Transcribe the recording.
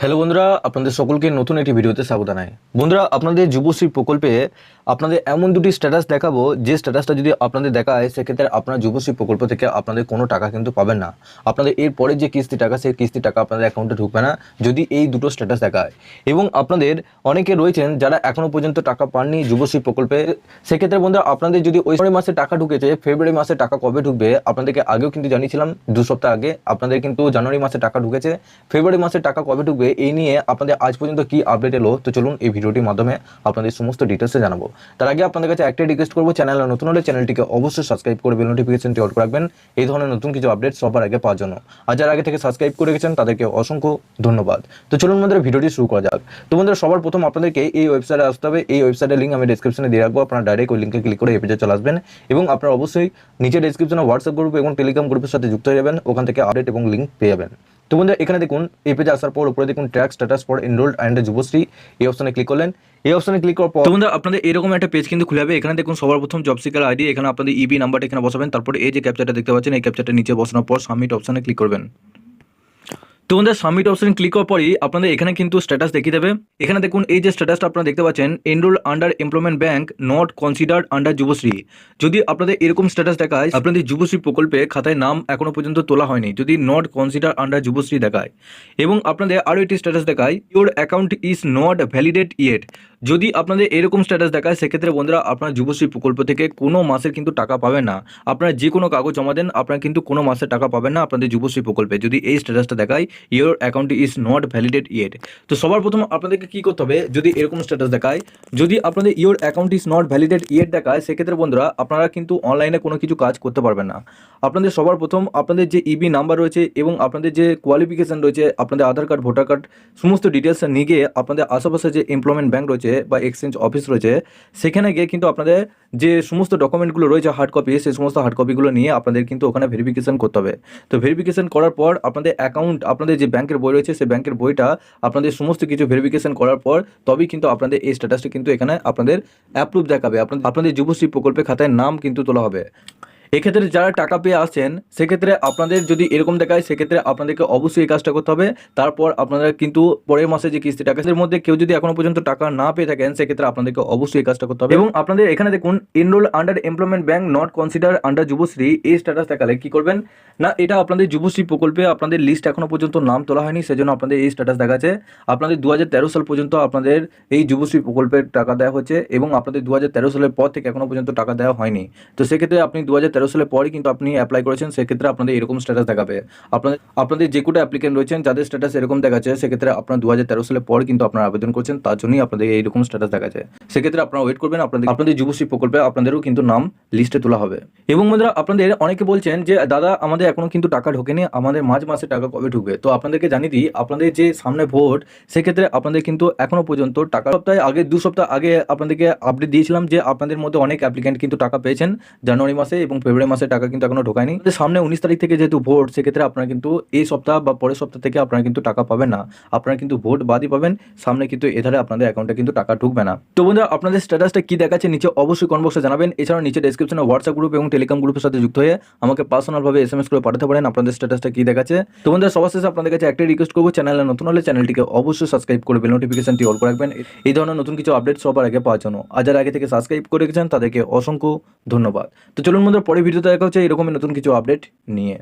Hello বন্ধুরা, আপনাদের সকলকে নতুন একটি ভিডিওতে স্বাগত জানাই। বন্ধুরা, আপনাদের যুবশ্রী প্রকল্পে আপনাদের এমন দুটি স্ট্যাটাস দেখাবো, যে স্ট্যাটাসটা যদি আপনাদের দেখায়, সেক্ষেত্রে আপনার যুবশ্রী প্রকল্প থেকে আপনাদের কোনো টাকা কিন্তু পাবেন না। আপনাদের এরপরে যে কিস্তি টাকা, সেই কিস্তি টাকা আপনাদের অ্যাকাউন্টে ঢুকবে না, যদি এই দুটো স্ট্যাটাস দেখায়। এবং আপনাদের অনেকে রয়েছেন যারা এখনও পর্যন্ত টাকা পাননি যুবশ্রী প্রকল্পে, সেক্ষেত্রে বন্ধুরা, আপনাদের যদি ওই মাসে টাকা ঢুকেছে, ফেব্রুয়ারি মাসে টাকা কবে ঢুকবে, আপনাদেরকে আগেও কিন্তু জানিয়েছিলাম, দু সপ্তাহ আগে, আপনাদের কিন্তু জানুয়ারি মাসে টাকা ঢুকেছে, ফেব্রুয়ারি মাসে টাকা কবে ঢুকবে এই নিয়ে আপনাদের আজ পর্যন্ত কি আপডেট এলো, তো চলুন এই ভিডিওটির মাধ্যমে আপনাদের সমস্ত ডিটেলসে জানাব। তার আগে আপনাদের কাছে একটাই রিকোয়েস্ট করব চ্যানেলে নতুন হলে চ্যানেলটিকে অবশ্যই সাবস্ক্রাইব করে বেল নোটিফিকেশনটি অন রাখবেন, এই ধরনের নতুন কিছু আপডেট সবার আগে পাওয়ার জন্য। আর যারা আগে থেকে সাবস্ক্রাইব করে রেখেছেন তাদেরকে অসংখ্য ধন্যবাদ। তো চলুন বন্ধুরা, ভিডিওটি শুরু করা যাক। তো বন্ধুরা, সবার প্রথম আপনাদেরকে এই ওয়েবসাইটে আসতে হবে। এই ওয়েবসাইটের লিঙ্ক আমি ডিসক্রিপশনে দিয়ে রাখব। আপনারা ডাইরেক্ট ওই লিঙ্কে ক্লিক করে এই চলে আসবেন এবং আপনারা অবশ্যই নিচে ডিসক্রিপশনে হোয়াটসঅ্যাপ গ্রুপ এবং টেলিগ্রাম গ্রুপের সাথে যুক্ত হয়ে যাবেন। ওখান থেকে আপডেট এবং লিঙ্ক পেয়ে যাবেন। তো বন্ধুরা, এখানে দেখুন, এই পেজে আসার পর উপরে দেখুন track status for enrolled and Yuvashree, এই অপশনে ক্লিক করলেন। এই অপশনে ক্লিক করার পর বন্ধু আপনাদের এরকম একটা পেজ কিন্তু খুলে যাবে। এখানে দেখুন, সবার প্রথম জব সিকার আইডি এখানে আপনাদের ইবি নাম্বারটা এখানে বসাবেন। তারপরে এই যে ক্যাপচারটা দেখতে পাচ্ছেন, এই ক্যাপচারটা নিচে বসানোর পর সাবমিট অপশনে ক্লিক করবেন। তো বন্ধুরা সাবমিট অপশন ক্লিক করার পরই আপনাদের এখানে কিন্তু স্ট্যাটাস দেখিয়ে দেবে। এখানে দেখুন, এই যে স্ট্যাটাসটা আপনারা দেখতে পাচ্ছেন enrol under employment bank not considered under Yuvashree যদি আপনাদের এরকম স্ট্যাটাস দেখায়, আপনাদের যুবশ্রী প্রকল্পে খাতায় নাম এখনও পর্যন্ত তোলা হয়নি, যদি নট কনসিডার আন্ডার যুবশ্রী দেখায়। এবং আপনাদের আরও একটি স্ট্যাটাস দেখায় your account is not validate yet যদি আপনাদের এরকম স্ট্যাটাস দেখায়, সেক্ষেত্রে বন্ধুরা আপনার যুবশ্রী প্রকল্প থেকে কোনো মাসের কিন্তু টাকা পাবেন না। আপনারা যে কোনো কাগজ জমা দেন, আপনারা কিন্তু কোনো মাসের টাকা পাবেন না আপনাদের যুবশ্রী প্রকল্পে। যদি এই স্ট্যাটাসটা দেখায় your account is not validate yet তো সবার প্রথম আপনাদেরকে কী করতে হবে, যদি এরকম স্ট্যাটাস দেখায়, যদি আপনাদের your account is not validate yet দেখায়, সেক্ষেত্রে বন্ধুরা আপনারা কিন্তু অনলাইনে কোনো কিছু কাজ করতে পারবেন না। আপনাদের সবার প্রথম আপনাদের যে ইবি নাম্বার রয়েছে এবং আপনাদের যে কোয়ালিফিকেশন রয়েছে, আপনাদের আধার কার্ড ভোটার কার্ড সমস্ত ডিটেলস নিয়ে গিয়ে আপনাদের আশেপাশে যে এমপ্লয়মেন্ট ব্যাঙ্ক রয়েছে বা এক্সচেঞ্জ অফিস রয়েছে, সেখানে গিয়ে কিন্তু আপনাদের যে সমস্ত ডকুমেন্টগুলো রয়েছে হার্ড কপি সেই সমস্ত হার্ড কপিগুলো নিয়ে আপনাদের কিন্তু ওখানে ভেরিফিকেশন করতে হবে। তো ভেরিফিকেশন করার পর আপনাদের অ্যাকাউন্ট আপনাদের যে ব্যাংকের বই রয়েছে, সেই ব্যাংকের বইটা আপনাদের সমস্ত কিছু ভেরিফিকেশন করার পর তবেই কিন্তু আপনাদের এই স্ট্যাটাসটা কিন্তু এখানে আপনাদের অ্যাপ্রুভ দেখাবে। আপনাদের আপনাদের যুবশ্রী প্রকল্পের খাতায় নাম কিন্তু তোলা হবে। এক্ষেত্রে যারা টাকা পেয়ে আসেন সেক্ষেত্রে আপনাদের যদি এরকম দেখায়, সেক্ষেত্রে আপনাদেরকে অবশ্যই এই কাজটা করতে হবে। তারপর আপনারা কিন্তু পরের মাসে যে কিস্তি টাকা এর মধ্যে কেউ যদি এখনও পর্যন্ত টাকা না পেয়ে থাকেন, সেক্ষেত্রে আপনাদেরকে অবশ্যই এই কাজটা করতে হবে। এবং আপনাদের এখানে দেখুন enrol under employment bank not consider under Yuvashree, এই স্ট্যাটাস দেখালে কি করবেন? না, এটা আপনাদের যুবশ্রী প্রকল্পে আপনাদের লিস্ট এখনও পর্যন্ত নাম তোলা হয়নি, সেজন্য আপনাদের এই স্ট্যাটাস দেখাচ্ছে। আপনাদের দু হাজার তেরো সাল পর্যন্ত আপনাদের এই যুবশ্রী প্রকল্পের টাকা দেওয়া হচ্ছে এবং আপনাদের দু হাজার তেরো সালের পর থেকে এখনও পর্যন্ত টাকা দেওয়া হয়নি। তো সেক্ষেত্রে আপনি দু সালের পরই কিন্তু আপনি অ্যাপ্লাই করেছেন, সেক্ষেত্রে আপনাদের এরকম স্ট্যাটাস দেখাবে। আপনাদের আপনাদের যে কটা অ্যাপ্লিকেন্ট রয়েছেন, যাদের স্ট্যাটাস এরকম দেখাচ্ছে, সেক্ষেত্রে আপনার দু হাজার তেরো সালের পর কিন্তু আপনারা আবেদন করছেন, তার জন্যই আপনাদের এইরকম স্ট্যাটাস দেখাচ্ছে। সেক্ষেত্রে আপনারা ওয়েট করবেন, আপনাদের আপনাদের যুবশ্রী প্রকল্পে আপনাদেরও কিন্তু নাম লিস্টে তোলা হবে। এবং বন্ধুরা, আপনাদের অনেকে বলছেন যে, দাদা, আমাদের এখনও কিন্তু টাকা ঢোকেনি, আমাদের মাঝ মাসে টাকা কবে ঢুকবে? তো আপনাদেরকে জানিয়ে দিই, আপনাদের যে সামনে ভোট, সেক্ষেত্রে আপনাদের কিন্তু এখনও পর্যন্ত টাকা, সপ্তাহে আগে, দু সপ্তাহ আগে আপনাদেরকে আপডেট দিয়েছিলাম যে, আপনাদের মধ্যে অনেক অ্যাপ্লিকেন্ট কিন্তু টাকা পেয়েছেন জানুয়ারি মাসে এবং ফেব্রুয়ারি মাসে টাকা কিন্তু এখনও ঢোকায়নি। সামনে উনিশ তারিখ থেকে যেহেতু ভোট, সেক্ষেত্রে আপনারা কিন্তু এই সপ্তাহ বা পরের সপ্তাহ থেকে আপনারা কিন্তু টাকা পাবেন না। আপনারা কিন্তু ভোট বাদই পাবেন, সামনে কিন্তু এধারে আপনাদের অ্যাকাউন্টে কিন্তু টাকা ঢুকবে না। তো বন্ধুরা, আপনাদের স্ট্যাটাসটা কি দেখাচ্ছে নিচে অবশ্যই কমেন্ট বক্সে জানাবেন। এছাড়া নিচে ডেসক্রিপশনে হোয়াটসঅ্যাপ গ্রুপ এবং টেলিগ্রাম গ্রুপের সাথে যুক্ত হয়ে আমাকে পার্সোনালভাবে এস এম এস করে পাঠাতে পারেন। আপনাদের স্ট্যাটাসটা কি দেখাচ্ছে? তো বন্ধুরা সবার শেষে আপনাদের কাছে একটাই রিকোয়েস্ট করব চ্যানেলে নতুন হলে চ্যানেলটিকে অবশ্যই সাবস্ক্রাইব করে বেল নোটিফিকেশনটি অল করে রাখবেন। এই ধরনের নতুন কিছু আপডেট সবার আগে পাওয়ার জন্য। আর যারা আগে থেকে সাবস্ক্রাইব করে রেখেছেন, তাদেরকে অসংখ্য ধন্যবাদ। তো চলুন বন্ধুরা পরে ভিডিওতে দেখা হচ্ছে এরকমই নতুন কিছু আপডেট নিয়ে।